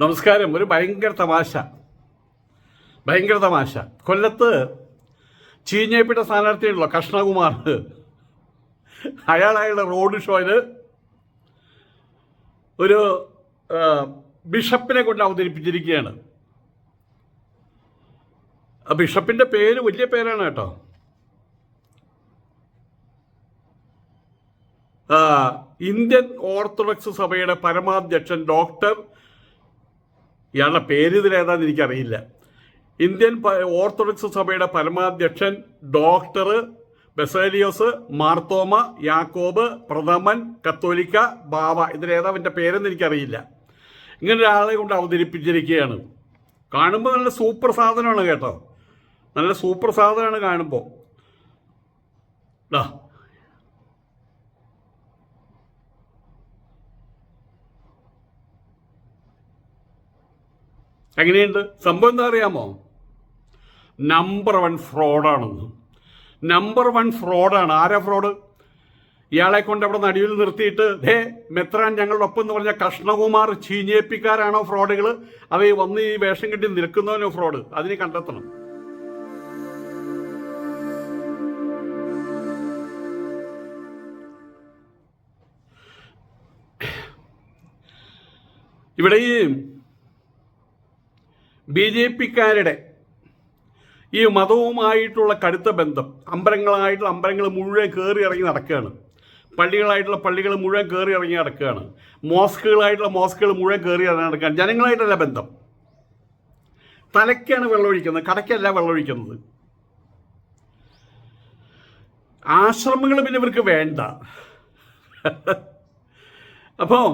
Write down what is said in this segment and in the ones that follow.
നമസ്കാരം. ഒരു ഭയങ്കര തമാശ. ഭയങ്കര തമാശ. കൊല്ലത്ത് ചീഞ്ഞേപ്പിട്ട സ്ഥാനാർത്ഥിയുണ്ടല്ലോ കൃഷ്ണകുമാർ. അയാൾ റോഡ് ഷോയിൽ ഒരു ബിഷപ്പിനെ കൊണ്ട് അവതരിപ്പിച്ചിരിക്കുകയാണ്. ആ ബിഷപ്പിന്റെ പേര് വലിയ പേരാണ് കേട്ടോ. ഇന്ത്യൻ ഓർത്തഡോക്സ് സഭയുടെ പരമാധ്യക്ഷൻ ഡോക്ടർ ഇയാളുടെ പേര് ഇതിലേതാന്ന് എനിക്കറിയില്ല. ഇന്ത്യൻ ഓർത്തഡോക്സ് സഭയുടെ പരമാധ്യക്ഷൻ ഡോക്ടർ ബെസേലിയോസ് മാർത്തോമ യാക്കോബ് പ്രഥമൻ കത്തോലിക്ക ബാവ ഇതിലേതാ അവന്റെ പേരെന്ന് എനിക്കറിയില്ല. ഇങ്ങനെ ഒരാളെ കൊണ്ട് അവതരിപ്പിച്ചിരിക്കുകയാണ്. കാണുമ്പോൾ നല്ല സൂപ്പർ സാധനമാണ് കേട്ടോ. നല്ല സൂപ്പർ സാധനമാണ് കാണുമ്പോൾ ദാ എങ്ങനെയുണ്ട്? സംഭവം എന്താ അറിയാമോ? നമ്പർ വൺ ഫ്രോഡാണെന്ന് നമ്പർ വൺ ഫ്രോഡാണ് ആരാ ഫ്രോഡ് ഇയാളെ കൊണ്ട് അവിടെ നടുവിൽ നിർത്തിയിട്ട് ഹേ മെത്രാൻ ഞങ്ങളുടെ ഒപ്പം എന്ന് പറഞ്ഞ കൃഷ്ണകുമാർ ചീഞ്ഞേപ്പിക്കാരാണോ ഫ്രോഡുകൾ അവ വന്ന് ഈ വേഷം കെട്ടി നിൽക്കുന്നവനോ ഫ്രോഡ് അതിനെ കണ്ടെത്തണം. ഇവിടെ ഈ ബി ജെ പിക്കാരുടെ ഈ മതവുമായിട്ടുള്ള കടുത്ത ബന്ധം അമ്പലങ്ങളായിട്ടുള്ള അമ്പലങ്ങൾ മുഴുവൻ കയറി ഇറങ്ങി നടക്കുകയാണ്. പള്ളികളായിട്ടുള്ള പള്ളികൾ മുഴുവൻ കയറി ഇറങ്ങി നടക്കുകയാണ്. മോസ്കുകളായിട്ടുള്ള മോസ്കുകൾ മുഴുവൻ കയറി ഇറങ്ങി നടക്കുകയാണ്. ജനങ്ങളായിട്ടല്ല ബന്ധം. തലയ്ക്കാണ് വെള്ളമൊഴിക്കുന്നത് കടയ്ക്കല്ല വെള്ളമൊഴിക്കുന്നത്. ആശ്രമങ്ങൾ പിന്നെ ഇവർക്ക് വേണ്ട. അപ്പം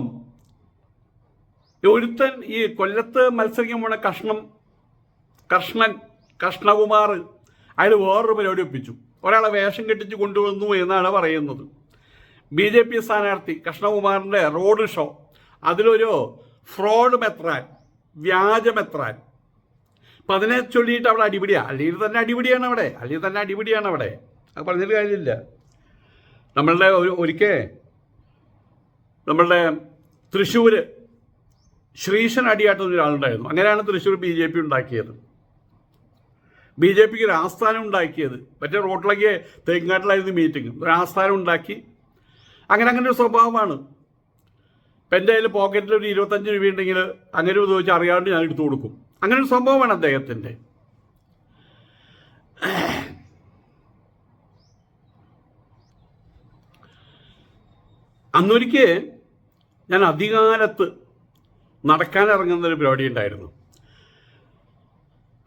ഒരുത്തൻ ഈ കൊല്ലത്ത് മത്സരിക്കാൻ പോണ കഷ്ണം കഷ്ണൻ കഷ്ണകുമാർ അയാൾ വേറൊരു പരിപാടി ഒപ്പിച്ചു. ഒരാളെ വേഷം കെട്ടിച്ച് കൊണ്ടുവന്നു എന്നാണ് പറയുന്നത്. ബി ജെ പി സ്ഥാനാർത്ഥി കൃഷ്ണകുമാറിന്റെ റോഡ് ഷോ. അതിലൊരു ഫ്രോഡ് മെത്രാൻ വ്യാജ മെത്രാൻ. അപ്പം അതിനെ ചൊല്ലിയിട്ട് അവിടെ അടിപിടിയാണ് അല്ലെങ്കിൽ തന്നെ അടിപിടിയാണ് അവിടെ. അല്ലെങ്കിൽ തന്നെ അടിപിടിയാണ് അവിടെ. അത് പറഞ്ഞിട്ട് കാര്യമില്ല. നമ്മളുടെ ഒരു ഒരിക്കൽ നമ്മളുടെ തൃശ്ശൂർ ശ്രീശൻ അടിയാട്ടുന്ന ഒരാളുണ്ടായിരുന്നു. അങ്ങനെയാണ് തൃശ്ശൂർ ബി ജെ പി ഉണ്ടാക്കിയത്. ബി ജെ പിക്ക് ഒരു ആസ്ഥാനം ഉണ്ടാക്കിയത്. മറ്റേ റോട്ടിലേക്ക് തേങ്ങാട്ടിലായിരുന്നു മീറ്റിംഗ് ഒരു ആസ്ഥാനം ഉണ്ടാക്കി. അങ്ങനെ അങ്ങനെ ഒരു സ്വഭാവമാണ്. ഇപ്പം എന്റെ കയ്യിൽ പോക്കറ്റിൽ ഒരു ഇരുപത്തഞ്ച് രൂപ ഉണ്ടെങ്കിൽ അങ്ങനെ ചോദിച്ചാൽ അറിയാണ്ട് ഞാൻ എടുത്തു കൊടുക്കും. അങ്ങനെ ഒരു സംഭവമാണ് അദ്ദേഹത്തിന്റെ. അന്നൊരിക്കൽ ഞാൻ അധികാലത്ത് നടക്കാനിറങ്ങുന്ന ഒരു പരിപാടി ഉണ്ടായിരുന്നു.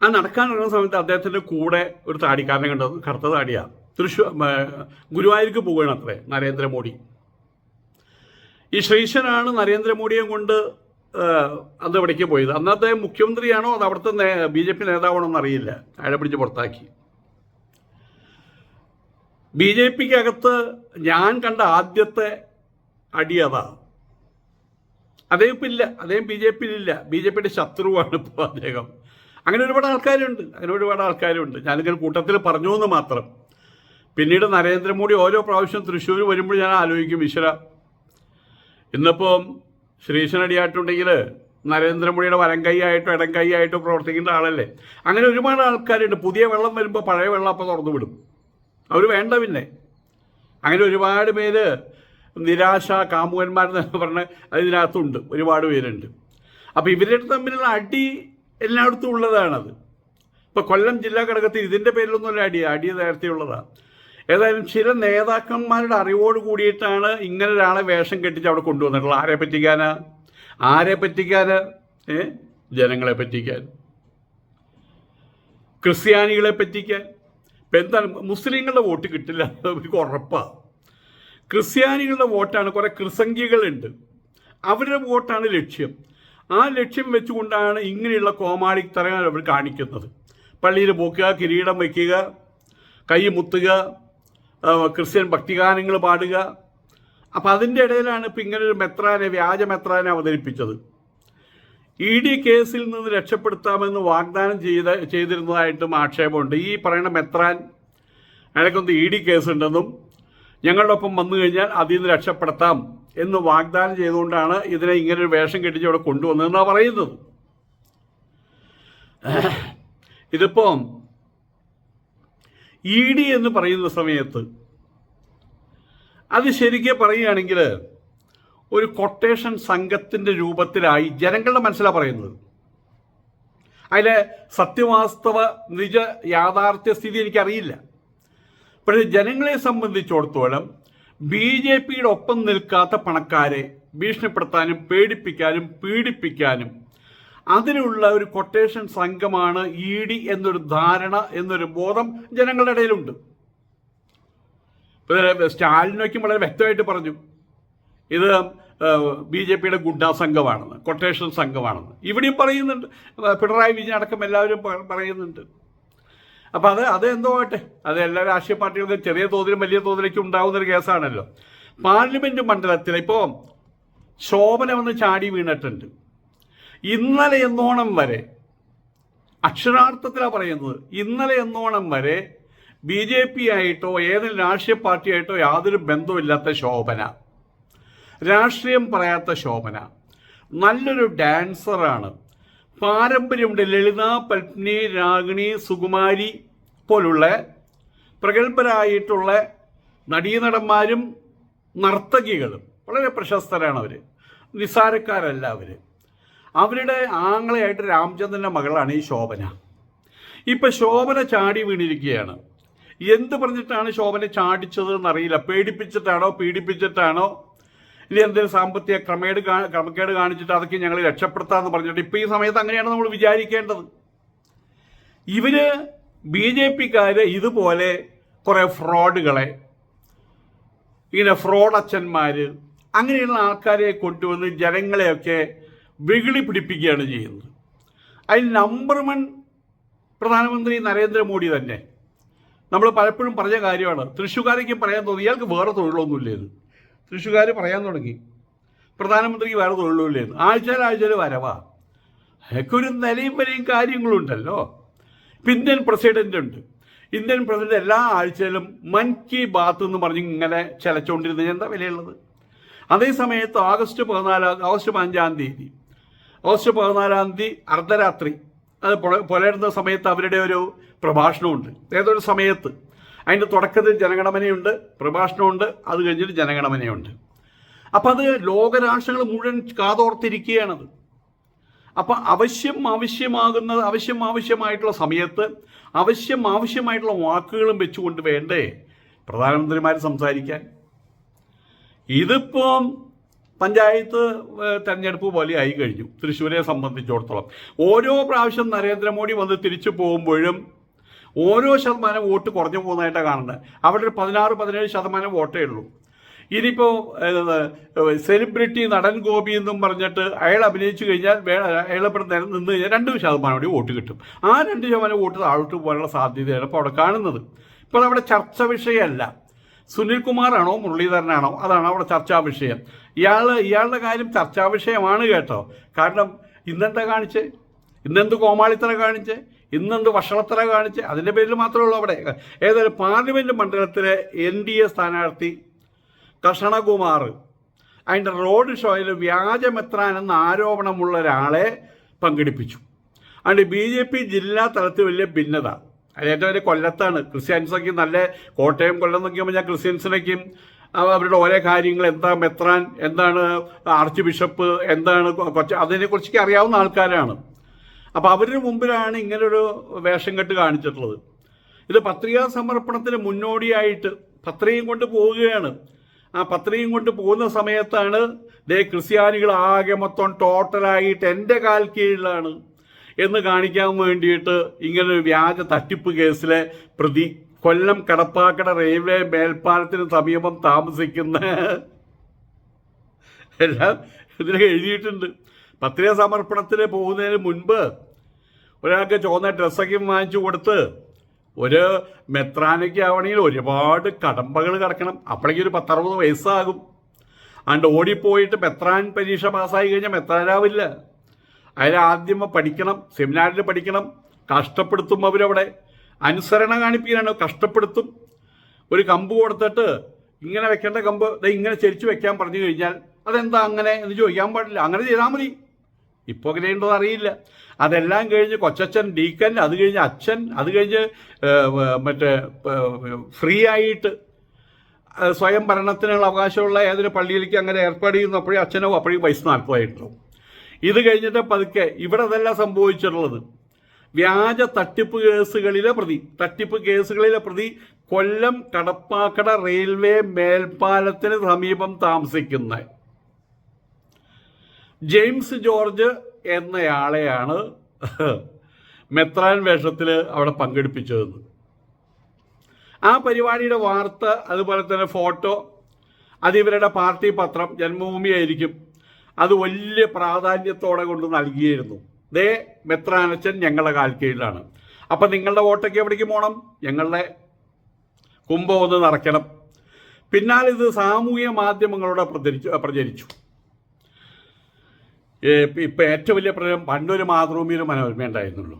ആ നടക്കാനിറങ്ങുന്ന സമയത്ത് അദ്ദേഹത്തിന്റെ കൂടെ ഒരു താടിക്കാരനെ കണ്ടത് കറുത്ത താടിയാണ് തൃശ്ശൂർ ഗുരുവായൂർക്ക് പോവുകയാണ് അത്രേ നരേന്ദ്രമോദി. ഈ ശ്രീശനാണ് നരേന്ദ്രമോദിയെ കൊണ്ട് അത് ഇവിടേക്ക് പോയത്? അന്നത്തെ മുഖ്യമന്ത്രിയാണോ അത് അവിടുത്തെ ബി ജെ പി നേതാവാണോ എന്നറിയില്ല അയാളെ പിടിച്ച് പുറത്താക്കി. ബി ജെ പിക്കകത്ത് ഞാൻ കണ്ട ആദ്യത്തെ അടി അതാ. അദ്ദേഹം ഇപ്പം ഇല്ല അദ്ദേഹം ബി ജെ പിയിലില്ല. ബി ജെ പിയുടെ ശത്രുവാണ് ഇപ്പോൾ അദ്ദേഹം. അങ്ങനെ ഒരുപാട് ആൾക്കാരുണ്ട്. അങ്ങനെ ഒരുപാട് ആൾക്കാരുണ്ട്. ഞാനിങ്ങനെ കൂട്ടത്തിൽ പറഞ്ഞു എന്ന് മാത്രം. പിന്നീട് നരേന്ദ്രമോദി ഓരോ പ്രാവശ്യം തൃശ്ശൂർ വരുമ്പോൾ ഞാൻ ആലോചിക്കും ഈശ്വര. ഇന്നിപ്പം ശ്രീശനടിയായിട്ടുണ്ടെങ്കിൽ നരേന്ദ്രമോദിയുടെ വലം കൈയായിട്ടോ ഇടം കൈയായിട്ടോ പ്രവർത്തിക്കേണ്ട ആളല്ലേ? അങ്ങനെ ഒരുപാട് ആൾക്കാരുണ്ട്. പുതിയ വെള്ളം വരുമ്പോൾ പഴയ വെള്ളം അപ്പോൾ തുറന്നു വിടും. അവർ വേണ്ട പിന്നെ. അങ്ങനെ ഒരുപാട് പേര് നിരാശ കാമുകന്മാരെന്ന് പറഞ്ഞ അതിനകത്തുണ്ട്. ഒരുപാട് പേരുണ്ട്. അപ്പോൾ ഇവരുടെ തമ്മിലുള്ള അടി എല്ലായിടത്തും ഉള്ളതാണത്. ഇപ്പോൾ കൊല്ലം ജില്ലാ ഘടകത്തിൽ ഇതിന്റെ പേരിലൊന്നുമല്ല അടി അടി നേരത്തെ ഉള്ളതാണ് ഏതായാലും ചില നേതാക്കന്മാരുടെ അറിവോട് കൂടിയിട്ടാണ് ഇങ്ങനെ ഒരാളെ വേഷം കെട്ടിച്ച് അവിടെ കൊണ്ടുവന്നിട്ടുള്ളത്. ആരെ പറ്റിക്കാനാ ആരെ പറ്റിക്കാന് ഏ? ജനങ്ങളെ പറ്റിക്കാൻ. ക്രിസ്ത്യാനികളെ പറ്റിക്കാൻ. ഇപ്പം എന്താണ്? മുസ്ലിങ്ങളുടെ വോട്ട് കിട്ടില്ല. അവർക്ക് ഉറപ്പാണ് ക്രിസ്ത്യാനികളുടെ വോട്ടാണ് കുറേ ക്രിസംഖ്യകളുണ്ട് അവരുടെ വോട്ടാണ് ലക്ഷ്യം. ആ ലക്ഷ്യം വെച്ചുകൊണ്ടാണ് ഇങ്ങനെയുള്ള കോമാളിത്തരങ്ങൾ അവർ കാണിക്കുന്നത്. പള്ളിയിൽ പോക്കുക കിരീടം വയ്ക്കുക കൈ മുത്തുക ക്രിസ്ത്യൻ ഭക്തിഗാനങ്ങൾ പാടുക. അപ്പം അതിന്റെ ഇടയിലാണ് ഇപ്പം ഇങ്ങനെ ഒരു മെത്രാനെ വ്യാജ മെത്രാനെ അവതരിപ്പിച്ചത്. ഇ ഡി കേസിൽ നിന്ന് രക്ഷപ്പെടുത്താമെന്ന് വാഗ്ദാനം ചെയ്ത ചെയ്തിരുന്നതായിട്ടും ആക്ഷേപമുണ്ട്. ഈ പറയുന്ന മെത്രാൻ അയാൾക്കൊന്ന് ഇ ഡി കേസുണ്ടെന്നും ഞങ്ങളുടെ ഒപ്പം വന്നു കഴിഞ്ഞാൽ അതിൽ നിന്ന് രക്ഷപ്പെടുത്താം എന്ന് വാഗ്ദാനം ചെയ്തുകൊണ്ടാണ് ഇതിനെ ഇങ്ങനെ ഒരു വേഷം കെട്ടിച്ച് അവിടെ കൊണ്ടുവന്നതെന്നാണ് പറയുന്നത്. ഇതിപ്പം ഇ ഡി എന്ന് പറയുന്ന സമയത്ത് അത് ശരിക്കും പറയുകയാണെങ്കിൽ ഒരു കൊട്ടേഷൻ സംഘത്തിന്റെ രൂപത്തിലായി ജനങ്ങളുടെ മനസ്സിലാണ് പറയുന്നത്. അതിലെ സത്യവാസ്തവ നിജ യാഥാർത്ഥ്യ സ്ഥിതി എനിക്കറിയില്ല. പക്ഷേ ജനങ്ങളെ സംബന്ധിച്ചിടത്തോളം ബി ജെ പിയുടെ ഒപ്പം നിൽക്കാത്ത പണക്കാരെ ഭീഷണിപ്പെടുത്താനും പേടിപ്പിക്കാനും പീഡിപ്പിക്കാനും അതിനുള്ള ഒരു കൊട്ടേഷൻ സംഘമാണ് ഇ ഡി എന്നൊരു ധാരണ എന്നൊരു ബോധം ജനങ്ങളുടെ ഇടയിലുണ്ട്. സ്റ്റാലിനൊക്കെ വളരെ വ്യക്തമായിട്ട് പറഞ്ഞു. ഇത് ബി ജെ പിയുടെ ഗുഡ സംഘമാണെന്ന് കൊട്ടേഷൻ സംഘമാണെന്ന്. ഇവിടെയും പറയുന്നുണ്ട്. പിണറായി വിജയൻ അടക്കം എല്ലാവരും പറയുന്നുണ്ട്. അപ്പം അത് അത് എന്തോ ആട്ടെ? അത് എല്ലാ രാഷ്ട്രീയ പാർട്ടികളും ചെറിയ തോതിലും വലിയ തോതിലേക്കും ഉണ്ടാകുന്ന ഒരു കേസാണല്ലോ. പാർലമെന്റ് മണ്ഡലത്തിൽ ഇപ്പോൾ ശോഭന വന്ന് ചാടി വീണിട്ടുണ്ട്. ഇന്നലെ എന്നോണം വരെ അക്ഷരാർത്ഥത്തിലാണ് പറയുന്നത് ഇന്നലെ എന്നോണം വരെ ബി ജെ പി ആയിട്ടോ ഏതൊരു രാഷ്ട്രീയ പാർട്ടിയായിട്ടോ യാതൊരു ബന്ധവുമില്ലാത്ത ശോഭന. രാഷ്ട്രീയം പറയാത്ത ശോഭന. നല്ലൊരു ഡാൻസറാണ് പാരമ്പര്യമുണ്ട് ലളിത പത്നി രാഗിണി സുകുമാരി പോലുള്ള പ്രഗത്ഭരായിട്ടുള്ള നടീനടന്മാരും നർത്തകികളും. വളരെ പ്രശസ്തരാണ് അവർ നിസാരക്കാരല്ല അവർ അവരുടെ ആങ്ങളെയായിട്ട് രാമചന്ദ്രന്റെ മകളാണ് ഈ ശോഭന. ഇപ്പം ശോഭന ചാടി വീണിരിക്കുകയാണ്. എന്ത് പറഞ്ഞിട്ടാണ് ശോഭന ചാടിച്ചത് എന്നറിയില്ല പേടിപ്പിച്ചിട്ടാണോ പീഡിപ്പിച്ചിട്ടാണോ? ഇനി എന്തെങ്കിലും സാമ്പത്തിക ക്രമേട് ക്രമക്കേട് കാണിച്ചിട്ട് അതൊക്കെ ഞങ്ങൾ രക്ഷപ്പെടുത്താമെന്ന് പറഞ്ഞിട്ട് ഇപ്പോൾ ഈ സമയത്ത് അങ്ങനെയാണ് നമ്മൾ വിചാരിക്കേണ്ടത്. ഇവർ ബി ജെ പിക്കാർ ഇതുപോലെ കുറേ ഫ്രോഡുകളെ ഇങ്ങനെ ഫ്രോഡ് അച്ഛന്മാര് അങ്ങനെയുള്ള ആൾക്കാരെ കൊണ്ടുവന്ന് ജനങ്ങളെയൊക്കെ വെകിളി പിടിപ്പിക്കുകയാണ് ചെയ്യുന്നത്. അതിൽ നമ്പർ വൺ പ്രധാനമന്ത്രി നരേന്ദ്രമോദി തന്നെ. നമ്മൾ പലപ്പോഴും പറഞ്ഞ കാര്യമാണ് തൃശ്ശൂക്കാരേക്കും പറയാൻ തോന്നി ഇയാൾക്ക് വേറെ തൊഴിലൊന്നുമില്ലേന്ന് തൃശ്ശൂക്കാർ പറയാൻ തുടങ്ങി. പ്രധാനമന്ത്രിക്ക് വേറെ തൊഴിലൊന്നുമില്ലേന്ന് ആഴ്ചയിൽ ആഴ്ചയിൽ വരവാ. അതൊക്കെ ഒരു നിലയും വരെയും കാര്യങ്ങളുണ്ടല്ലോ. ഇന്ത്യൻ പ്രസിഡന്റ് ഉണ്ട്. ഇന്ത്യൻ പ്രസിഡന്റ് എല്ലാ ആഴ്ചയിലും മൻ കി ബാത്ത് എന്ന് പറഞ്ഞ് ഇങ്ങനെ ചിലച്ചുകൊണ്ടിരുന്നത് എന്താ വിലയുള്ളത്? അതേ സമയത്ത് ഓഗസ്റ്റ് പതിനാലാം ഓഗസ്റ്റ് പതിനഞ്ചാം തീയതി. ഓഗസ്റ്റ് പതിനാലാം തീയതി അർദ്ധരാത്രി. അത് പുല- പുലരുന്ന സമയത്ത് അവരുടെ ഒരു പ്രഭാഷണമുണ്ട്. ഏതൊരു സമയത്ത്? അതിന്റെ തുടക്കത്തിൽ ജനഗണമനയുണ്ട് പ്രഭാഷണമുണ്ട് അത് കഴിഞ്ഞിട്ട് ജനഗണമനയുണ്ട്. അപ്പം അത് ലോകരാഷ്ട്രങ്ങൾ മുഴുവൻ കാതോർത്തിരിക്കുകയാണത്. അപ്പം അവശ്യം ആവശ്യമാകുന്നത് അവശ്യം ആവശ്യമായിട്ടുള്ള സമയത്ത് അവശ്യം ആവശ്യമായിട്ടുള്ള വാക്കുകളും വെച്ചുകൊണ്ട് വേണ്ടേ പ്രധാനമന്ത്രിമാർ സംസാരിക്കാൻ. ഇതിപ്പോൾ പഞ്ചായത്ത് തെരഞ്ഞെടുപ്പ് പോലെ ആയി കഴിഞ്ഞു. തൃശ്ശൂരെ സംബന്ധിച്ചിടത്തോളം. ഓരോ പ്രാവശ്യം നരേന്ദ്രമോദി വന്ന് തിരിച്ചു പോകുമ്പോഴും ഓരോ ശതമാനം വോട്ട് കുറഞ്ഞു പോകുന്നതായിട്ടാണ് കാണുന്നത്. അവിടെ ഒരു പതിനാറ് പതിനേഴ് ശതമാനം വോട്ടേ ഉള്ളൂ. ഇനിയിപ്പോൾ സെലിബ്രിറ്റി നടൻ ഗോപി എന്നും പറഞ്ഞിട്ട് അയാൾ അഭിനയിച്ചു കഴിഞ്ഞാൽ അയാൾ ഇവിടെ നിന്ന് കഴിഞ്ഞാൽ രണ്ട് ശതമാനം കൂടി വോട്ട് കിട്ടും. ആ രണ്ട് ശതമാനം വോട്ട് താഴോട്ട് പോകാനുള്ള സാധ്യതയാണ് ഇപ്പോൾ അവിടെ കാണുന്നത്. ഇപ്പോൾ അവിടെ ചർച്ച വിഷയമല്ല. സുനിൽകുമാറാണോ മുരളീധരനാണോ? അതാണ് അവിടെ ചർച്ചാ വിഷയം. ഇയാൾ ഇയാളുടെ കാര്യം ചർച്ചാ വിഷയമാണ് കേട്ടോ. കാരണം ഇന്നെന്താ കാണിച്ചേ? ഇന്നെന്ത് കോമാളിത്തര കാണിച്ചേ? ഇന്നെന്ത് വഷളത്തല കാണിച്ച് അതിന്റെ പേരിൽ മാത്രമേ ഉള്ളൂ അവിടെ. ഏതായാലും പാർലമെന്റ് മണ്ഡലത്തിലെ എൻ ഡി എ സ്ഥാനാർത്ഥി കഷണകുമാർ അതിന്റെ റോഡ് ഷോയിൽ വ്യാജമെത്രാനെന്ന ആരോപണമുള്ള ഒരാളെ പങ്കെടുപ്പിച്ചു. അതുകൊണ്ട് ബി ജെ പി ജില്ലാ തലത്തിൽ വലിയ ഭിന്നത. അത് ഏറ്റവും വലിയ കൊല്ലത്താണ്. ക്രിസ്ത്യൻസൊക്കെ നല്ല കോട്ടയം കൊല്ലം ആകുമ്പോൾ ഞാൻ ക്രിസ്ത്യൻസിനൊക്കെയും അവ- അവരുടെ ഓരോ കാര്യങ്ങൾ എന്താ മെത്രാൻ എന്താണ് ആർച്ച് ബിഷപ്പ് എന്താണ് കൊച്ച അതിനെക്കുറിച്ചൊക്കെ അറിയാവുന്ന ആൾക്കാരാണ്. അപ്പോൾ അവരുടെ മുമ്പിലാണ് ഇങ്ങനൊരു വേഷം കെട്ട് കാണിച്ചിട്ടുള്ളത്. ഇത് പത്രികാ സമർപ്പണത്തിന് മുന്നോടിയായിട്ട് പത്രികയും കൊണ്ട് പോവുകയാണ്. ആ പത്രികയും കൊണ്ട് പോകുന്ന സമയത്താണ് ദേ ക്രിസ്ത്യാനികൾ ആകെ മൊത്തം ടോട്ടലായിട്ട് എന്റെ കാൽ കീഴിലാണ് എന്ന് കാണിക്കാൻ വേണ്ടിയിട്ട് ഇങ്ങനൊരു വ്യാജ തട്ടിപ്പ് കേസിലെ പ്രതി കൊല്ലം കടപ്പാക്കട റെയിൽവേ മേൽപ്പാലത്തിന് സമീപം താമസിക്കുന്ന എല്ലാം ഇതിനെ എഴുതിയിട്ടുണ്ട്. പത്രിക സമർപ്പണത്തിന് പോകുന്നതിന് മുൻപ് ഒരാൾക്ക് ചുവന്ന ഡ്രസ്സൊക്കെ വാങ്ങിച്ചു കൊടുത്ത് ഒരു മെത്രാനയ്ക്ക് ആവണമെങ്കിൽ ഒരുപാട് കടമ്പകൾ കിടക്കണം. അപ്പോഴേക്കും ഒരു പത്തറുപത് വയസ്സാകും. അണ്ട് ഓടിപ്പോയിട്ട് മെത്രാൻ പരീക്ഷ പാസ്സായി കഴിഞ്ഞാൽ മെത്രാനാവില്ല. അതിൽ ആദ്യം പഠിക്കണം സെമിനാറിൽ പഠിക്കണം കഷ്ടപ്പെടുത്തും അവരവിടെ. അനുസരണം കാണിപ്പിക്കാനാണ് കഷ്ടപ്പെടുത്തും. ഒരു കമ്പ് കൊടുത്തിട്ട് ഇങ്ങനെ വെക്കേണ്ട കമ്പ് ഇങ്ങനെ ചരിച്ചു വെക്കാൻ പറഞ്ഞു കഴിഞ്ഞാൽ അതെന്താ അങ്ങനെ എന്ന് ചോദിക്കാൻ പാടില്ല. അങ്ങനെ ചെയ്താൽ മതി. ഇപ്പോൾ അങ്ങനെ അറിയില്ല. അതെല്ലാം കഴിഞ്ഞ് കൊച്ചച്ഛൻ ഡീക്കൻ അത് കഴിഞ്ഞ് അച്ഛൻ അത് കഴിഞ്ഞ് മറ്റേ ഫ്രീ ആയിട്ട് സ്വയം ഭരണത്തിനുള്ള അവകാശമുള്ള ഏതൊരു പള്ളിയിലേക്ക് അങ്ങനെ ഏർപ്പാട് ചെയ്യുന്നപ്പോഴേ അച്ഛനോ അപ്പോഴേ വയസ്സ് നാൽപ്പതായിട്ടുണ്ടാവും ഇത് കഴിഞ്ഞിട്ട് പതുക്കെ ഇവിടെ അതെല്ലാം സംഭവിച്ചിട്ടുള്ളത്. വ്യാജ തട്ടിപ്പ് കേസുകളിലെ പ്രതി തട്ടിപ്പ് കേസുകളിലെ പ്രതി കൊല്ലം കടപ്പാക്കട റെയിൽവേ മേൽപ്പാലത്തിന് സമീപം താമസിക്കുന്ന ജെയിംസ് ജോർജ് എന്നയാളെയാണ് മെത്രാൻ വേഷത്തിൽ അവിടെ പങ്കെടുപ്പിച്ചതെന്ന്. ആ പരിപാടിയുടെ വാർത്ത അതുപോലെ തന്നെ ഫോട്ടോ അത് ഇവരുടെ പാർട്ടി പത്രം ജന്മഭൂമി ആയിരിക്കും. അത് വലിയ പ്രാധാന്യത്തോടെ കൊണ്ട് നൽകിയിരുന്നു. ദേ മെത്രാനച്ചൻ ഞങ്ങളുടെ കാൽക്കീഴിലാണ് അപ്പം നിങ്ങളുടെ വോട്ടൊക്കെ എവിടേക്ക് പോകണം ഞങ്ങളുടെ കുംഭം ഒന്ന് നടക്കണം. പിന്നാലെ ഇത് സാമൂഹ്യ മാധ്യമങ്ങളോട് പ്രചരിച്ചു പ്രചരിച്ചു. ഇപ്പം ഏറ്റവും വലിയ പ്രശ്നം പണ്ടൊരു മാതൃഭൂമിയിലും മനോരമ ഉണ്ടായിരുന്നുള്ളൂ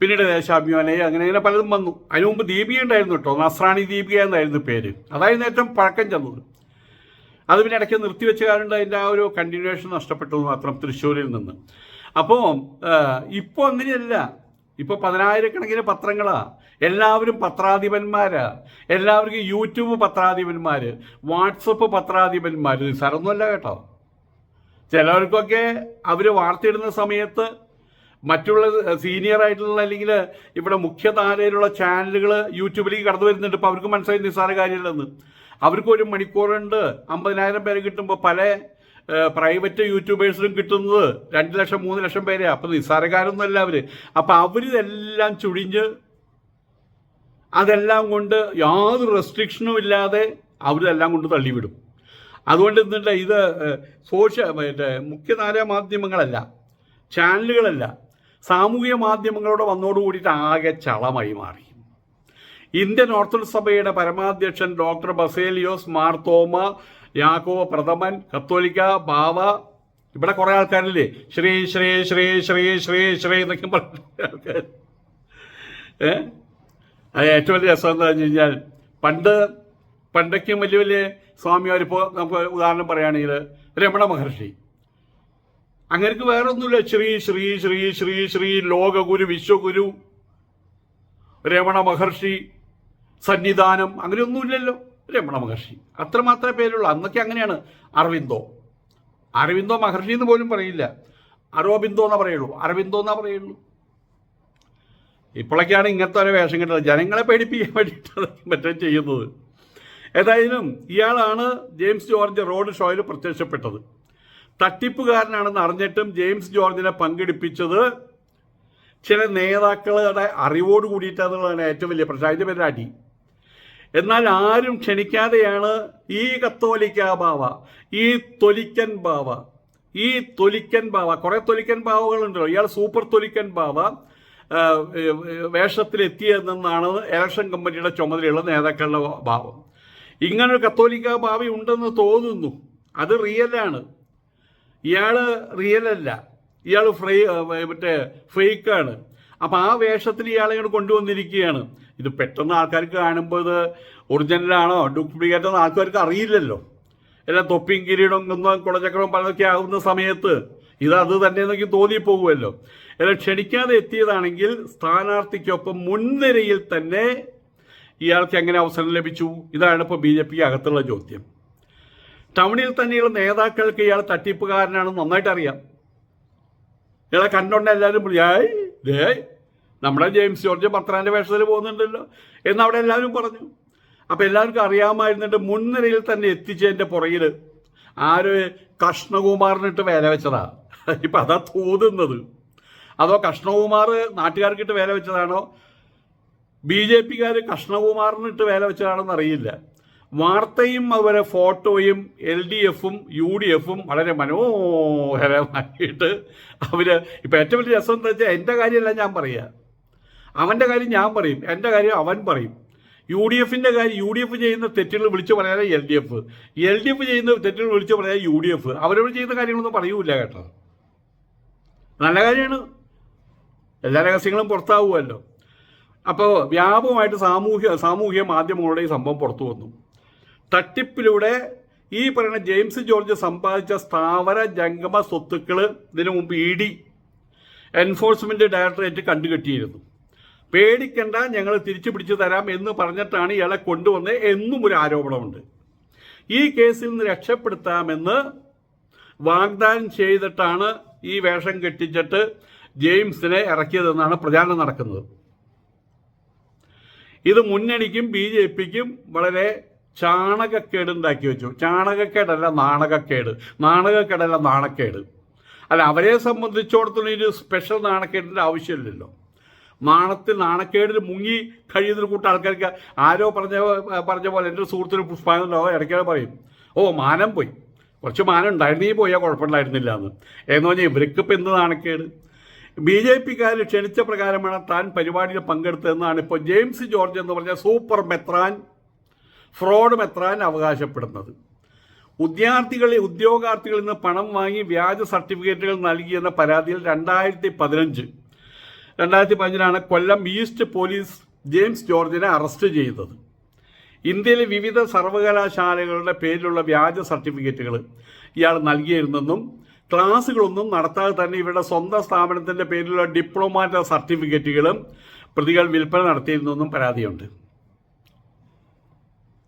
പിന്നീട് ദേശാഭിമാനി അങ്ങനെ അങ്ങനെ പലതും വന്നു. അതിനു മുമ്പ് ദീപിക ഉണ്ടായിരുന്നു കേട്ടോ. നസ്രാണി ദീപിക എന്നായിരുന്നു പേര്. അതായിരുന്നു ഏറ്റവും പഴക്കം ചെന്നത്. അത് പിന്നെ ഇടയ്ക്ക് നിർത്തിവെച്ച കാരണം അതിന്റെ ആ ഒരു കണ്ടിന്യൂവേഷൻ നഷ്ടപ്പെട്ടു മാത്രം തൃശ്ശൂരിൽ നിന്ന്. അപ്പോൾ ഇപ്പോൾ അങ്ങനെയല്ല. ഇപ്പോൾ പതിനായിരക്കണക്കിന് പത്രങ്ങളാണ് എല്ലാവരും പത്രാധിപന്മാരാണ് എല്ലാവർക്കും യൂട്യൂബ് പത്രാധിപന്മാർ വാട്സപ്പ് പത്രാധിപന്മാർ സാറൊന്നുമല്ല കേട്ടോ. ചിലവർക്കൊക്കെ അവർ വാർത്തയിടുന്ന സമയത്ത് മറ്റുള്ള സീനിയർ ആയിട്ടുള്ള അല്ലെങ്കിൽ ഇവിടെ മുഖ്യധാരയിലുള്ള ചാനലുകൾ യൂട്യൂബിലേക്ക് കടന്നു വരുന്നുണ്ട്. ഇപ്പോൾ അവർക്ക് മനസ്സിലായി നിസ്സാര കാര്യമില്ലെന്ന്. അവർക്ക് ഒരു മണിക്കൂറുണ്ട് അമ്പതിനായിരം പേരെ കിട്ടുമ്പോൾ പല പ്രൈവറ്റ് യൂട്യൂബേഴ്സിനും കിട്ടുന്നത് രണ്ട് ലക്ഷം മൂന്ന് ലക്ഷം പേരെ. അപ്പം നിസ്സാരക്കാരൊന്നുമല്ല അവർ അപ്പം അവരിതെല്ലാം ചുഴിഞ്ഞ് അതെല്ലാം കൊണ്ട് യാതൊരു റെസ്ട്രിക്ഷനും ഇല്ലാതെ അവരിതെല്ലാം കൊണ്ട് തള്ളിവിടും. അതുകൊണ്ട് എന്നിട്ട് ഇത് സോഷ്യ മറ്റേ മുഖ്യധാര മാധ്യമങ്ങളല്ല ചാനലുകളല്ല സാമൂഹ്യ മാധ്യമങ്ങളോട് വന്നോട് കൂടിയിട്ട് ആകെ ചളമായി മാറി. ഇന്ത്യൻ ഓർത്തഡോക്സ് സഭയുടെ പരമാധ്യക്ഷൻ ഡോക്ടർ ബസേലിയോസ് മാർത്തോമ യാക്കോബ പ്രഥമൻ കത്തോലിക്ക ബാവ ഇവിടെ കുറേ ആൾക്കാരില്ലേ? ശ്രീ ശ്രീ ശ്രീ ശ്രീ ശ്രീ ശ്രീ എന്നൊക്കെ പറഞ്ഞ ഏറ്റവും വലിയ രസം എന്താ വെച്ച് കഴിഞ്ഞാൽ പണ്ട് പണ്ടൊക്കെയും വലിയ വലിയ സ്വാമിമാർ ഇപ്പോൾ നമുക്ക് ഉദാഹരണം പറയുകയാണെങ്കിൽ രമണ മഹർഷി. അങ്ങനെക്ക് വേറെ ഒന്നുമില്ല ശ്രീ ശ്രീ ശ്രീ ശ്രീ ശ്രീ ലോകഗുരു വിശ്വഗുരു രമണ മഹർഷി സന്നിധാനം അങ്ങനെയൊന്നുമില്ലല്ലോ. രമണ മഹർഷി. അത്ര മാത്രമേ പേരുള്ളൂ. അന്നൊക്കെ അങ്ങനെയാണ്. അരവിന്ദോ. അരവിന്ദോ മഹർഷി എന്ന് പോലും പറയില്ല. അരോബിന്ദോ എന്നാ പറയുള്ളൂ. അരവിന്ദോ എന്നാ പറയുള്ളൂ. ഇപ്പോഴൊക്കെയാണ് ഇങ്ങനത്തെ ഒരു വേഷം കിട്ടുന്നത് ജനങ്ങളെ പേടിപ്പിക്കാൻ വേണ്ടിയിട്ടാണ് മറ്റേ ചെയ്യുന്നത്. ഏതായാലും ഇയാളാണ് ജെയിംസ് ജോർജ് റോഡ് ഷോയിൽ പ്രത്യക്ഷപ്പെട്ടത്. തട്ടിപ്പുകാരനാണെന്ന് അറിഞ്ഞിട്ടും ജെയിംസ് ജോർജിനെ പങ്കെടുപ്പിച്ചത് ചില നേതാക്കളുടെ അറിവോട് കൂടിയിട്ടാണ് ഏറ്റവും വലിയ പ്രശ്നം. അതിന്റെ പേര് എന്നാൽ ആരും ക്ഷണിക്കാതെയാണ് ഈ കത്തോലിക്ക ബാവ ഈ തൊലിക്കൻ ബാവ ഈ തൊലിക്കൻ ബാവ കുറേ തൊലിക്കൻ ബാവകളുണ്ടല്ലോ. ഇയാൾ സൂപ്പർ തൊലിക്കൻ ബാവ വേഷത്തിലെത്തിയതെന്നാണ് ഇലക്ഷൻ കമ്മിറ്റിയുടെ ചുമതലയുള്ള നേതാക്കളുടെ ഭാവം ഇങ്ങനൊരു കത്തോലിക്ക ഭാവി ഉണ്ടെന്ന് തോന്നുന്നു. അത് റിയലാണ് ഇയാൾ റിയലല്ല ഇയാൾ ഫ്രൈ മറ്റേ ഫേക്കാണ് അപ്പം ആ വേഷത്തിൽ ഇയാളെ ഇങ്ങോട്ട് കൊണ്ടുവന്നിരിക്കുകയാണ്. ഇത് പെട്ടെന്ന് ആൾക്കാർക്ക് കാണുമ്പോൾ ഇത് ഒറിജിനലാണോ ഡ്യൂപ്ലിക്കേറ്റ് എന്ന് ആൾക്കാർക്ക് അറിയില്ലല്ലോ. എല്ലാം തൊപ്പിയും കിരീടവും കുന്നും കുളചക്രവും പലതൊക്കെ ആകുന്ന സമയത്ത് ഇത് അത് തന്നെ എന്നൊക്കെ തോന്നിപ്പോകുമല്ലോ. എല്ലാം ക്ഷണിക്കാതെ എത്തിയതാണെങ്കിൽ സ്ഥാനാർത്ഥിക്കൊപ്പം മുൻനിരയിൽ തന്നെ ഇയാൾക്ക് എങ്ങനെ അവസരം ലഭിച്ചു? ഇതാണ് ഇപ്പോൾ ബി ജെ പിക്ക് അകത്തുള്ള ചോദ്യം. ടൗണിൽ തന്നെയുള്ള നേതാക്കൾക്ക് ഇയാൾ തട്ടിപ്പുകാരനാണെന്ന് നന്നായിട്ട് അറിയാം ഇയാളെ കണ്ടുകൊണ്ട് എല്ലാവരും "ഏയ്, നമ്മുടെ ജെയിംസ് ജോർജ് പത്രാന്റെ വേഷത്തിൽ പോകുന്നുണ്ടല്ലോ എന്ന് അവിടെ എല്ലാവരും പറഞ്ഞു. അപ്പം എല്ലാവർക്കും അറിയാമായിരുന്നിട്ട് മുൻനിരയിൽ തന്നെ എത്തിച്ചതിന്റെ പുറകിൽ ആര് കൃഷ്ണകുമാറിനിട്ട് വേല വെച്ചതാ? ഇപ്പം അതാ തോന്നുന്നത്. അതോ കൃഷ്ണകുമാർ നാട്ടുകാർക്കിട്ട് വേല വെച്ചതാണോ? ബി ജെ പിക്കാർ കൃഷ്ണകുമാറിനിട്ട് വേല വെച്ചതാണെന്ന് അറിയില്ല. വാർത്തയും അതുപോലെ ഫോട്ടോയും എൽ ഡി എഫും യു ഡി എഫും വളരെ മനോഹരമായിട്ട് അവർ ഇപ്പം ഏറ്റവും വലിയ രസം എന്താ വെച്ചാൽ എന്റെ കാര്യമല്ല ഞാൻ പറയുക അവന്റെ കാര്യം ഞാൻ പറയും. എന്റെ കാര്യം അവൻ പറയും. യു ഡി എഫിന്റെ കാര്യം യു ഡി എഫ് ചെയ്യുന്ന തെറ്റുകൾ വിളിച്ചു പറയാതെ L D F. L D F ചെയ്യുന്ന തെറ്റുകൾ വിളിച്ചു പറയാതെ യു ഡി എഫ്. അവരവർ ചെയ്യുന്ന കാര്യങ്ങളൊന്നും പറയൂല കേട്ടോ. നല്ല കാര്യമാണ്. എല്ലാ രഹസ്യങ്ങളും പുറത്താവുമല്ലോ. അപ്പോൾ വ്യാപകമായിട്ട് സാമൂഹ്യ സാമൂഹ്യ മാധ്യമങ്ങളുടെ ഈ സംഭവം പുറത്തു വന്നു. തട്ടിപ്പിലൂടെ ഈ പറയുന്ന ജെയിംസ് ജോർജ് സമ്പാദിച്ച സ്ഥാവര ജംഗമ സ്വത്തുക്കൾ ഇതിനു മുമ്പ് ഇ ഡി എൻഫോഴ്സ്മെന്റ് ഡയറക്ടറേറ്റ് കണ്ടുകെട്ടിയിരുന്നു. പേടിക്കണ്ട ഞങ്ങൾ തിരിച്ചു പിടിച്ചു തരാം എന്ന് പറഞ്ഞിട്ടാണ് ഇയാളെ കൊണ്ടുവന്നത് എന്നും ഒരു ആരോപണമുണ്ട്. ഈ കേസിൽ നിന്ന് രക്ഷപ്പെടുത്താമെന്ന് വാഗ്ദാനം ചെയ്തിട്ടാണ് ഈ വേഷം കെട്ടിച്ചിട്ട് ജെയിംസിനെ ഇറക്കിയതെന്നാണ് പ്രചാരണം നടക്കുന്നത്. ഇത് മുന്നണിക്കും ബി ജെ പിക്കും വളരെ ചാണകക്കേട് ഉണ്ടാക്കി വെച്ചു. ചാണകക്കേടല്ല നാണകക്കേട്. നാണകക്കേടല്ല നാണക്കേട്. അല്ല അവരെ സംബന്ധിച്ചിടത്തോളം ഒരു സ്പെഷ്യൽ നാണക്കേടിന്റെ ആവശ്യമില്ലല്ലോ. നാണത്തിൽ നാണക്കേടിൽ മുങ്ങി കഴിയുന്ന കൂട്ട ആൾക്കാർക്ക് ആരോ പറഞ്ഞ പറഞ്ഞ പോലെ എന്റെ സുഹൃത്തിന് പുഷ്പാനോ ഇടയ്ക്കാതെ പറയും ഓ മാനം പോയി. കുറച്ച് മാനം ഉണ്ടായിരുന്നെങ്കിൽ പോയാൽ കുഴപ്പമുണ്ടായിരുന്നില്ല എന്ന്. എന്ന് പറഞ്ഞാൽ ഇവർക്ക് എന്ത് നാണക്കേട്? ബി ജെ പിക്കാർ ക്ഷണിച്ച പ്രകാരമാണ് താൻ പരിപാടിയിൽ പങ്കെടുത്തതെന്നാണ് ഇപ്പോൾ ജെയിംസ് ജോർജ് എന്ന് പറഞ്ഞ സൂപ്പർ മെത്രാൻ ഫ്രോഡ് മെത്രാൻ അവകാശപ്പെടുന്നത്. ഉദ്യോഗാർത്ഥികളെ ഉദ്യോഗാർത്ഥികളിൽ നിന്ന് പണം വാങ്ങി വ്യാജ സർട്ടിഫിക്കറ്റുകൾ നൽകിയെന്ന പരാതിയിൽ രണ്ടായിരത്തി പതിനഞ്ച് രണ്ടായിരത്തി പതിനഞ്ചിലാണ് കൊല്ലം ഈസ്റ്റ് പോലീസ് ജെയിംസ് ജോർജിനെ അറസ്റ്റ് ചെയ്തത്. ഇന്ത്യയിലെ വിവിധ സർവകലാശാലകളുടെ പേരിലുള്ള വ്യാജ സർട്ടിഫിക്കറ്റുകൾ ഇയാൾ നൽകിയിരുന്നെന്നും ക്ലാസ്സുകളൊന്നും നടത്താതെ തന്നെ ഇവരുടെ സ്വന്തം സ്ഥാപനത്തിന്റെ പേരിലുള്ള ഡിപ്ലോമാറ്റ സർട്ടിഫിക്കറ്റുകളും പ്രതികൾ വിൽപ്പന നടത്തിയിരുന്നെന്നും പരാതിയുണ്ട്.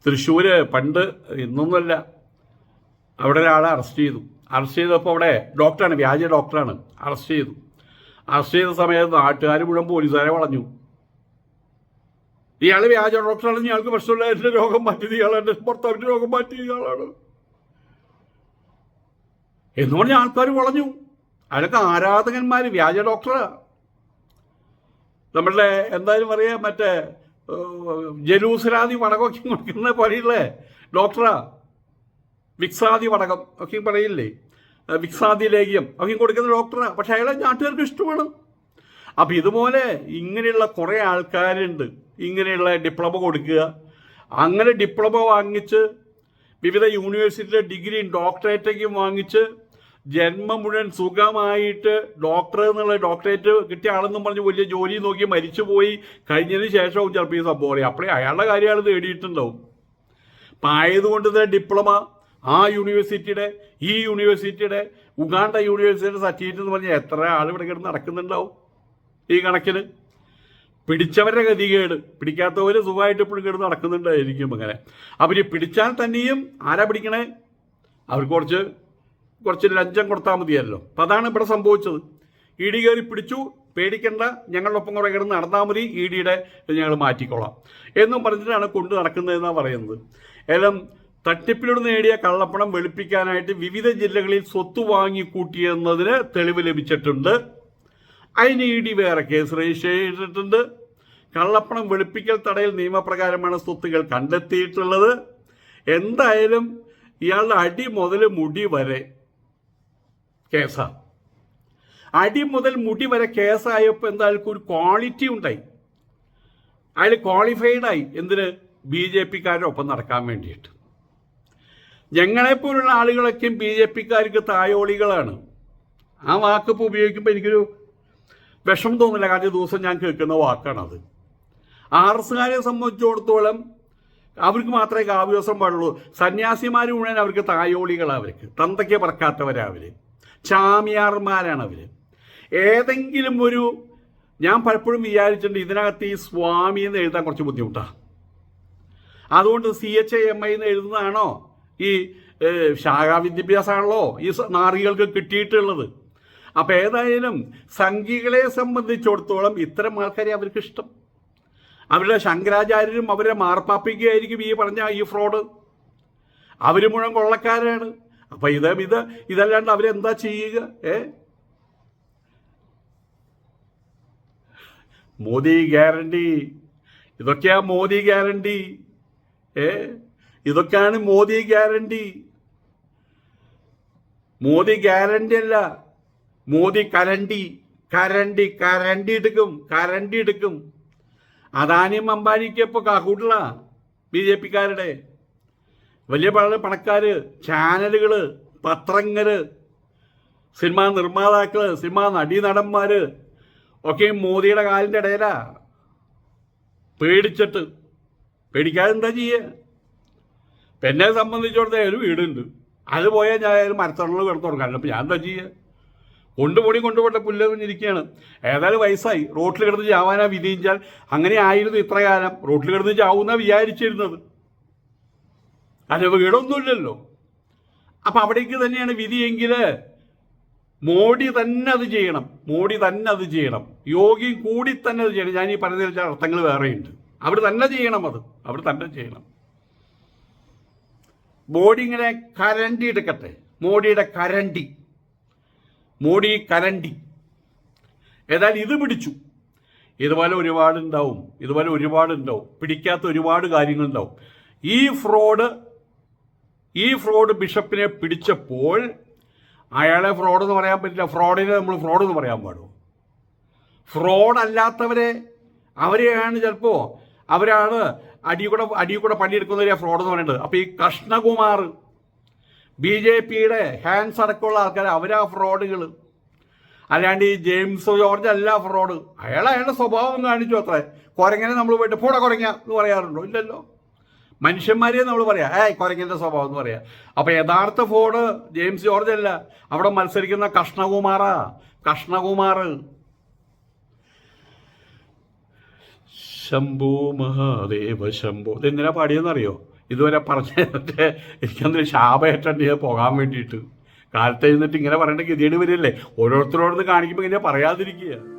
തൃശ്ശൂര് പണ്ട് ഇന്നൊന്നുമല്ല. അവിടെ ഒരാളെ അറസ്റ്റ് ചെയ്തു. അറസ്റ്റ് ചെയ്തപ്പോൾ അവിടെ ഡോക്ടറാണ് വ്യാജ ഡോക്ടറാണ്. അറസ്റ്റ് ചെയ്തു. അറസ്റ്റ് ചെയ്ത സമയത്ത് നാട്ടുകാർ മുഴുവൻ പോലീസുകാരെ വളഞ്ഞു. ഇയാൾ വ്യാജ ഡോക്ടറാണ് ഇയാൾക്ക് പ്രശ്നമില്ല എന്റെ രോഗം മാറ്റിയത് എന്റെ ഭർത്താവിന്റെ രോഗം മാറ്റിയത് ഇയാളാണ്. എന്ന് പറഞ്ഞ ആൾക്കാർ വളഞ്ഞു. അതൊക്കെ ആരാധകന്മാർ വ്യാജ ഡോക്ടറാ. നമ്മളുടെ എന്തായാലും പറയാ മറ്റേ ജലൂസരാതി വടകമൊക്കെ കൊടുക്കുന്ന പോലെയുള്ള ഡോക്ടറാ. വിക്സാദി വടകം ഒക്കെ പറയില്ലേ? വിക്സാദി ലേഖ്യം ഒക്കെ കൊടുക്കുന്ന ഡോക്ടറാ. പക്ഷെ അയാളെ നാട്ടുകാർക്ക് ഇഷ്ടമാണ്. അപ്പം ഇതുപോലെ ഇങ്ങനെയുള്ള കുറേ ആൾക്കാരുണ്ട്. ഇങ്ങനെയുള്ള ഡിപ്ലോമ കൊടുക്കുക. അങ്ങനെ ഡിപ്ലോമ വാങ്ങിച്ച് വിവിധ യൂണിവേഴ്സിറ്റിയിലെ ഡിഗ്രിയും ഡോക്ടറേറ്റൊക്കെയും വാങ്ങിച്ച് ജന്മം മുഴുവൻ സുഖമായിട്ട് ഡോക്ടർ എന്നുള്ള ഡോക്ടറേറ്റ് കിട്ടിയ ആളെന്നും പറഞ്ഞ് വലിയ ജോലി നോക്കി മരിച്ചുപോയി. കഴിഞ്ഞതിന് ശേഷവും ചിലപ്പോൾ ഈ സംഭവം അറിയാം. അപ്പോഴേ അയാളുടെ കാര്യം അയാൾ നേടിയിട്ടുണ്ടാവും അപ്പം ആയതുകൊണ്ട് തന്നെ ഡിപ്ലോമ ആ യൂണിവേഴ്സിറ്റിയുടെ ഈ യൂണിവേഴ്സിറ്റിയുടെ ഉഗാണ്ട യൂണിവേഴ്സിറ്റിയുടെ സർട്ടിഫിക്കറ്റ് എന്ന് പറഞ്ഞാൽ എത്ര ആൾ ഇവിടെ കിടന്ന് നടക്കുന്നുണ്ടാവും ഈ കണക്കിന്? പിടിച്ചവരുടെ ഗതികേട്. പിടിക്കാത്തവർ സുഖമായിട്ട് ഇപ്പോഴും കിടന്ന് നടക്കുന്നുണ്ടായിരിക്കും അങ്ങനെ. അവർ പിടിച്ചാൽ തന്നെയും ആരാ പിടിക്കണേ? അവർക്ക് കുറച്ച് കുറച്ച് ലഞ്ചം കൊടുത്താൽ മതിയല്ലോ. അപ്പം അതാണ് ഇവിടെ സംഭവിച്ചത്. ഇ ഡി കയറി പിടിച്ചു. പേടിക്കേണ്ട. ഞങ്ങളുടെ ഒപ്പം കുറേ കിടന്ന് നടന്നാൽ മതി. ഇ ഡിയുടെ ഞങ്ങൾ മാറ്റിക്കൊള്ളാം എന്നും പറഞ്ഞിട്ടാണ് കൊണ്ട് നടക്കുന്നതെന്നാണ് പറയുന്നത്. ഏലം തട്ടിപ്പിലൂടെ നേടിയ കള്ളപ്പണം വെളുപ്പിക്കാനായിട്ട് വിവിധ ജില്ലകളിൽ സ്വത്ത് വാങ്ങിക്കൂട്ടിയെന്നതിന് തെളിവ് ലഭിച്ചിട്ടുണ്ട്. അതിന് ഇ ഡി വേറെ കേസ് രജിസ്റ്റർ ചെയ്തിട്ടുണ്ട്. കള്ളപ്പണം വെളുപ്പിക്കൽ തടയൽ നിയമപ്രകാരമാണ് സ്വത്തുകൾ കണ്ടെത്തിയിട്ടുള്ളത്. എന്തായാലും ഇയാളുടെ അടി മുതൽ മുടി വരെ കേസാ. അടി മുതൽ മുടി വരെ കേസായപ്പോൾ എന്തായാലും ഒരു ക്വാളിറ്റി ഉണ്ടായി. അയാൾ ക്വാളിഫൈഡായി എന്തിന്? ബി ജെ പിക്കാരുടെ ഒപ്പം നടക്കാൻ വേണ്ടിയിട്ട്. ഞങ്ങളെപ്പോലുള്ള ആളുകളൊക്കെയും ബി ജെ പിക്കാർക്ക് തായോളികളാണ്. ആ വാക്കിപ്പോൾ ഉപയോഗിക്കുമ്പോൾ എനിക്കൊരു വിഷമം തോന്നില്ല. കാരണം ദിവസം ഞാൻ കേൾക്കുന്ന വാക്കാണത്. ആർ എസ്സുകാരെ സംബന്ധിച്ചിടത്തോളം അവർക്ക് മാത്രമേ കാവ്യവസം പാടുള്ളൂ. സന്യാസിമാർ മുഴുവൻ അവർക്ക് തായോളികളാണ് അവർക്ക്. തന്തയ്ക്ക് പറക്കാത്തവരാണ് അവർ ചാമിയാർമാരാണ് അവർ ഏതെങ്കിലും ഒരു ഞാൻ പലപ്പോഴും വിചാരിച്ചിട്ടുണ്ട് ഇതിനകത്ത് ഈ സ്വാമി എന്ന് എഴുതാൻ കുറച്ച് ബുദ്ധിമുട്ടാണ് അതുകൊണ്ട് സി എച്ച് എം ഐ എന്ന് എഴുതുന്നതാണോ? ഈ ശാഖാ വിദ്യാഭ്യാസമാണല്ലോ ഈ നാറികൾക്ക് കിട്ടിയിട്ടുള്ളത്. അപ്പം ഏതായാലും സംഘികളെ സംബന്ധിച്ചിടത്തോളം ഇത്തരം ആൾക്കാരെ അവർക്ക് ഇഷ്ടം. അവരുടെ ശങ്കരാചാര്യരും അവരുടെ മാർപ്പാപ്പിക്കുകയായിരിക്കും ഈ പറഞ്ഞ ഈ ഫ്രോഡ്. അവർ മുഴുവൻ കൊള്ളക്കാരാണ്. അപ്പം ഇത് ഇത് ഇതല്ലാണ്ട് അവരെന്താ ചെയ്യുക? ഏ? മോദി ഗ്യാരണ്ടി. ഇതൊക്കെയാ മോദി ഗ്യാരണ്ടി. ഏ? ഇതൊക്കെയാണ് മോദി ഗ്യാരണ്ടി. മോദി ഗ്യാരണ്ടി അല്ല. മോദി കരണ്ടി. കരണ്ടി കരണ്ടി എടുക്കും കരണ്ടി എടുക്കും. അദാനിയും അംബാനിക്ക് ഇപ്പോൾ കാക്കൂട്ടില്ല ബി ജെ പിക്കാരുടെ? വലിയ പല പണക്കാര് ചാനലുകൾ പത്രങ്ങൾ സിനിമാ നിർമ്മാതാക്കൾ സിനിമാ നടീനടന്മാർ ഒക്കെ മോദിയുടെ കാലിന്റെ ഇടയിലാ. പേടിച്ചിട്ട്. പേടിക്കാതെ എന്താ ചെയ്യുക എന്നെ സംബന്ധിച്ചിടത്തോളം ഒരു വീടുണ്ട്. അത് പോയാൽ ഞാൻ ഏതായാലും മരത്തണൽ കിടന്നു കൊടുക്കാൻ അപ്പം ഞാൻ എന്താ ചെയ്യുക കൊണ്ടുപോടി കൊണ്ടുപോട്ടെ പുല്ലെറിഞ്ഞിരിക്കുകയാണ് ഏതായാലും വയസ്സായി. റോട്ടിൽ കിടന്ന് ചാവാനാ വിധിച്ചാൽ അങ്ങനെ ആയിരുന്നു ഇത്ര കാലം റോട്ടിൽ കിടന്ന് ചാവുന്ന വിചാരിച്ചിരുന്നത്. അല്ല വീടൊന്നുമില്ലല്ലോ അപ്പം അവിടേക്ക് തന്നെയാണ് വിധിയെങ്കിൽ മോഡി തന്നെ അത് ചെയ്യണം. മോഡി തന്നെ അത് ചെയ്യണം. യോഗി കൂടി തന്നെ അത് ചെയ്യണം. ഞാൻ ഈ പറഞ്ഞ അർത്ഥങ്ങൾ വേറെയുണ്ട്. അവർ തന്നെ ചെയ്യണം അത്. അവർ തന്നെ ചെയ്യണം. മോഡി ഇങ്ങനെ കരണ്ടി എടുക്കട്ടെ. മോഡിയുടെ കരണ്ടി. മോഡി കരണ്ടി. ഏതായാലും ഇത് പിടിച്ചു. ഇതുപോലെ ഒരുപാട് ഉണ്ടാവും ഇതുപോലെ ഒരുപാട് ഉണ്ടാവും പിടിക്കാത്ത ഒരുപാട് കാര്യങ്ങളുണ്ടാവും. ഈ ഫ്രോഡ് ഈ ഫ്രോഡ് ബിഷപ്പിനെ പിടിച്ചപ്പോൾ അയാളെ ഫ്രോഡ് എന്ന് പറയാൻ പറ്റില്ല. ഫ്രോഡിനെ നമ്മൾ ഫ്രോഡ് എന്ന് പറയാൻ പാടുമോ ഫ്രോഡ് അല്ലാത്തവരെ അവരെയാണ് ചിലപ്പോൾ അവരാണ് അടി അടിയുടെ അടി കൂടെ പണിയെടുക്കുന്നവരെ ഫ്രോഡ് എന്ന് പറയുന്നത്. അപ്പോൾ ഈ കൃഷ്ണകുമാർ ബി ജെ പിയുടെ ഹാൻഡ്സ് അടക്കമുള്ള ആൾക്കാർ അവരാ ഫ്രോഡുകൾ അല്ലാണ്ട് ഈ ജെയിംസ് ജോർജ് അല്ല ഫ്രോഡ് അയാൾ അയാളുടെ സ്വഭാവം കാണിച്ചു അത്രേ. കുരങ്ങനെ നമ്മൾ പോയിട്ട് പൂടെ കുരങ്ങ എന്ന് പറയാറുണ്ടോ? ഇല്ലല്ലോ. മനുഷ്യന്മാരെ നമ്മൾ പറയാം ഏയ് കുരങ്ങന്റെ സ്വഭാവം എന്ന് പറയാം. അപ്പോൾ യഥാർത്ഥ ഫോഡ് ജെയിംസ് ജോർജ് അല്ല. അവിടെ മത്സരിക്കുന്ന കൃഷ്ണകുമാറാ. കഷ്ണകുമാർ. ശംഭു മഹാദേവ ശംഭോ ഇതെന്തിനാ പാടിയെന്നറിയോ? ഇതുവരെ പറഞ്ഞിട്ട് എനിക്കന്ന് ശാപേറ്റുണ്ട് ഞാൻ പോകാൻ വേണ്ടിയിട്ട്. കാലത്ത് എഴുന്നിട്ട് ഇങ്ങനെ പറയേണ്ട ഗതിയാണ് വരില്ലേ? ഓരോരുത്തരോടൊന്ന് കാണിക്കുമ്പോൾ ഇങ്ങനെ പറയാതിരിക്കുക.